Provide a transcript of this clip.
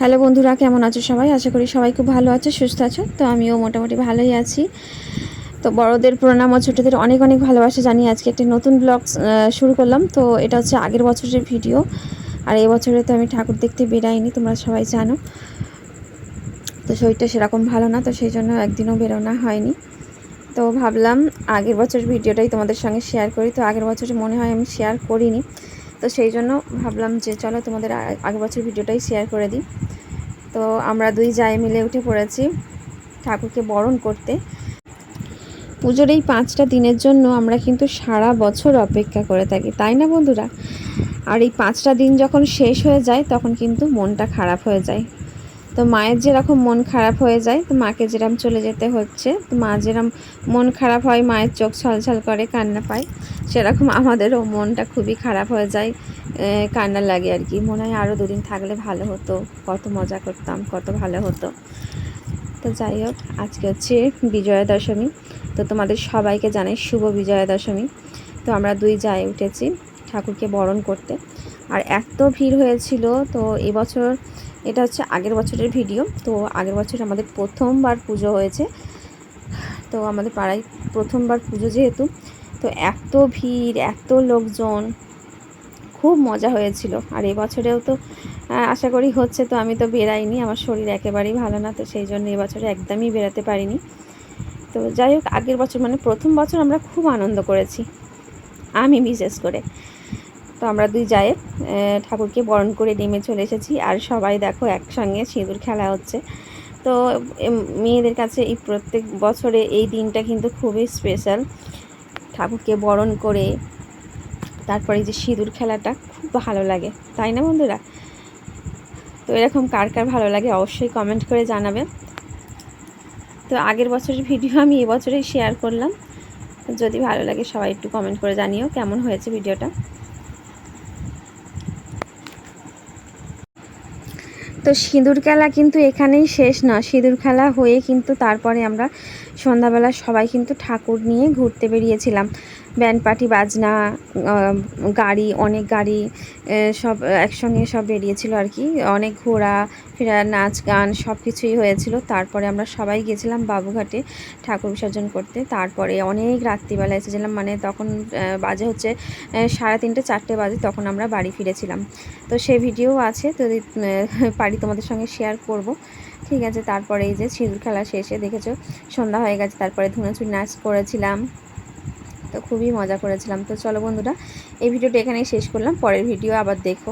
Hello বন্ধুরা, কেমন আছো সবাই? আশা করি সবাই খুব ভালো আছো, সুস্থ আছো। তো আমিও মোটামুটি ভালোই আছি। তো বড়দের প্রণাম ও ছোটোদের অনেক অনেক ভালোবাসা জানিয়ে আজকে একটি নতুন ব্লগ শুরু করলাম। তো এটা হচ্ছে আগের বছরের ভিডিও আর এই বছরে তো আমি ঠাকুর দেখতে বেরাইনি, তোমরা সবাই জানো। তো শরীরটা সেরকম ভালো না, তো সেই জন্য একদিনও বেরোনো হয়নি। তো ভাবলাম আগের বছরের ভিডিওটাই তোমাদের সঙ্গে শেয়ার করি। তো আগের বছরে মনে হয় আমি শেয়ার করিনি। তো সেই জন্য ভাবলাম যে চলো তোমাদের আগের বছর ভিডিওটাই শেয়ার করে দিই। তো আমরা দুই যাই মিলে উঠে পড়েছি ঠাকুরকে বরণ করতে। পুজোর এই পাঁচটা দিনের জন্য আমরা কিন্তু সারা বছর অপেক্ষা করে থাকি, তাই না বন্ধুরা? আর এই পাঁচটা দিন যখন শেষ হয়ে যায়, তখন কিন্তু মনটা খারাপ হয়ে যায়। তো মায়ের যেরকম মন খারাপ হয়ে যায়, তো মাকে যেরকম চলে যেতে হচ্ছে, তো মা যেরকম মন খারাপ হয়, মায়ের চোখ ছলছল করে, কান্না পায়, সেরকম আমাদেরও মনটা খুবই খারাপ হয়ে যায় কান্না লাগে আর কি। মনে হয় আরও দুদিন থাকলে ভালো হতো, কত মজা করতাম, কত ভালো হতো। তো যাই হোক, আজকে হচ্ছে বিজয়া দশমী তো তোমাদের সবাইকে জানাই শুভ বিজয়া দশমী তো আমরা দুই জায় উঠেছি ঠাকুরকে বরণ করতে। আর এত ভিড় হয়েছিল, তো এবছর এটা হচ্ছে আগের বছরের ভিডিও। তো আগের বছর আমাদের প্রথমবার পুজো হয়েছে। তো আমাদের পাড়ায় প্রথমবার পুজো যেহেতু, তো এত ভিড়, এত লোকজন, খুব মজা হয়েছিল। আর এবছরেও তো আশা করি হচ্ছে তো আমি তো বেরাইনি আমার শরীর একেবারেই ভালো না, তো সেই জন্য এবছরে একদমই বেরাতে পারিনি। তো যাই হোক, আগের বছর মানে প্রথম বছর আমরা খুব আনন্দ করেছি, আমি বিশেষ করে। তো আমরা দুই যায় ঠাকুরকে বরণ করে নেমে চলে এসেছি। আর সবাই দেখো একসঙ্গে সিঁদুর খেলা হচ্ছে। তো মেয়েদের কাছে এই প্রত্যেক বছরে এই দিনটা কিন্তু খুবই স্পেশাল ঠাকুরকে বরণ করে তারপরে যে সিঁদুর খেলাটা খুব ভালো লাগে। তাই না বন্ধুরা? তো এরকম কার কার ভালো লাগে অবশ্যই কমেন্ট করে জানাবে। তো আগের বছরের ভিডিও আমি এবছরেই শেয়ার করলাম। যদি ভালো লাগে সবাই একটু কমেন্ট করে জানিও কেমন হয়েছে ভিডিওটা তো সিঁদুর খেলা কিন্তু এখানেই শেষ না। সিঁদুর খেলা হয়ে কিন্তু তারপরে আমরা সন্ধ্যাবেলা সবাই কিন্তু ঠাকুর নিয়ে ঘুরতে বেরিয়েছিলাম। ব্যান্ড পার্টি বাজনা গাড়ি, অনেক গাড়ি সব একসঙ্গে সব বেরিয়েছিল আর কি। অনেক ঘোরা ফেরা, নাচ, গান সব কিছুই হয়েছিল। তারপরে আমরা সবাই গেছিলাম বাবুঘাটে ঠাকুর বিসর্জন করতে। তারপরে অনেক রাত্রিবেলা এসেছিলাম মানে তখন বাজে হচ্ছে সাড়ে তিনটে, চারটে বাজে, তখন আমরা বাড়ি ফিরেছিলাম। তো সেই ভিডিও আছে তো যদি পারি তোমাদের সঙ্গে শেয়ার করব। ঠিক আছে, তারপরে এই যে সিঁদুর খেলা শেষে, দেখেছ? সন্ধ্যা হয়ে গেছে, তারপরে ধুনাচুরি নাচ করেছিলাম। তো খুবই মজা করেছিলাম। তো চলো বন্ধুরা, এই ভিডিওটা এখানেই শেষ করলাম। পরের ভিডিও আবার দেখো।